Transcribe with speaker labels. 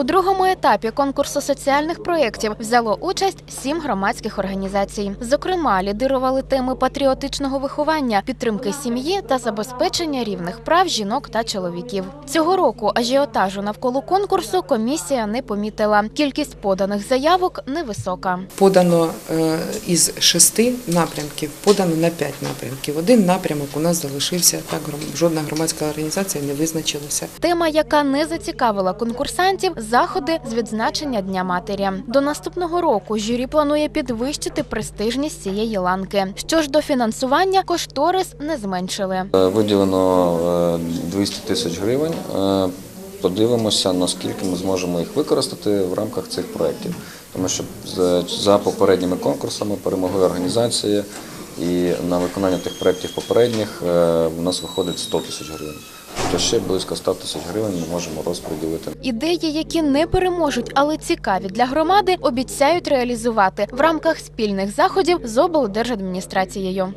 Speaker 1: У другому етапі конкурсу соціальних проєктів взяло участь сім громадських організацій. Зокрема, лідирували теми патріотичного виховання, підтримки сім'ї та забезпечення рівних прав жінок та чоловіків. Цього року ажіотажу навколо конкурсу комісія не помітила. Кількість поданих заявок невисока.
Speaker 2: Подано е, із шести напрямків, подано на п'ять напрямків. Один напрямок у нас залишився так. Жодна громадська організація не визначилася.
Speaker 1: Тема, яка не зацікавила конкурсантів, заходи з відзначення Дня матері. До наступного року журі планує підвищити престижність цієї ланки. Що ж до фінансування, кошторис не зменшили.
Speaker 3: Е, Виділено е, 200 тисяч гривень. Е, Подивимося, наскільки ми зможемо їх використати в рамках цих проєктів. Тому що за попередніми конкурсами перемогли організації, і на виконання тих проєктів попередніх в у нас виходить 100 тисяч гривень. То ще близько 100 тисяч гривень ми можемо розподілити.
Speaker 1: Ідеї, які не переможуть, але цікаві для громади, обіцяють реалізувати в рамках спільних заходів з облдержадміністрацією.